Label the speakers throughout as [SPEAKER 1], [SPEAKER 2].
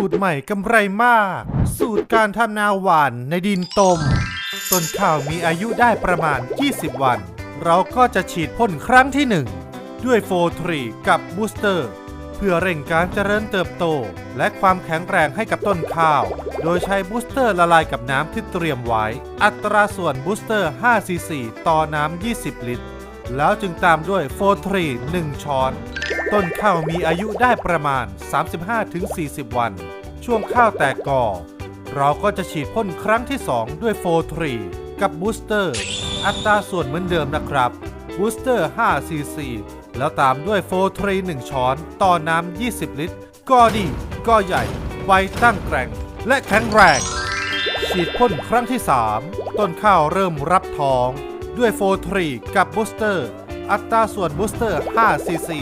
[SPEAKER 1] สูตรใหม่กำไรมาก สูตรการทำนาหวานในดินตม ต้นข้าวมีอายุได้ประมาณ 20 วัน เราก็จะฉีดพ่นครั้งที่ 1 ด้วยโฟทรีกับบูสเตอร์ เพื่อเร่งการเจริญเติบโต และความแข็งแรงให้กับต้นข้าว โดยใช้บูสเตอร์ละลายกับน้ำที่เตรียมไว้ อัตราส่วนบูสเตอร์5ซีซีต่อน้ำ 20 ลิตร แล้วจึงตามด้วยโฟทรี1ช้อน ต้นข้าวมีอายุได้ประมาณ 35-40 วัน ช่วงข้าวแตกกอ เราก็จะฉีดพ่นครั้งที่ 2 ด้วยโฟทรีกับบูสเตอร์ อัตราส่วนเหมือนเดิมนะครับบูสเตอร์5ซีซีแล้วตามด้วยโฟทรี1ช้อน ต่อน้ำ 20 ลิตร ก็ดี ก็ใหญ่ ไวตั้งแกร่ง และแข็งแรง ฉีดพ่นครั้งที่ 3 ต้นข้าวเริ่มรับท้อง ด้วยโฟทรีกับบูสเตอร์ อัตราส่วนบูสเตอร์5ซีซี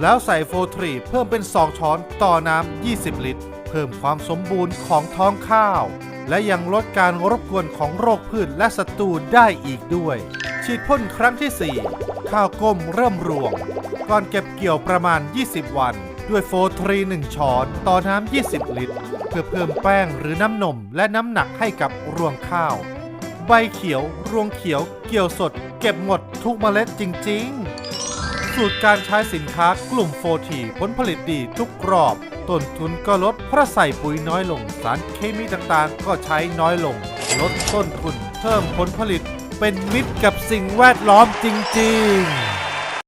[SPEAKER 1] แล้วใส่โฟทรีเพิ่มเป็น 2 ช้อนต่อน้ำ 20 ลิตร เพิ่มความสมบูรณ์ของท้องข้าว และยังลดการรบกวนของโรคพืชและศัตรูได้อีกด้วย ฉีดพ่นครั้งที่ 4 ข้าวก้มเริ่มรวง ก่อนเก็บเกี่ยวประมาณ 20 วัน ด้วยโฟทรี1ช้อนต่อน้ำ 20 ลิตร เพื่อเพิ่มแป้งหรือน้ำนมและน้ำหนักให้กับรวงข้าว ใบเขียว รวงเขียว เกี่ยวสด เก็บหมดทุกเมล็ดจริง ๆ สูตรการใช้สินค้ากลุ่มโฟทีผลผลิตดีทุกรอบ ต้นทุนก็ลดเพราะใส่ปุ๋ยน้อยลง สารเคมีต่างๆ ก็ใช้น้อยลง ลดต้นทุน เพิ่มผลผลิตเป็นมิตรกับสิ่งแวดล้อมจริง ๆ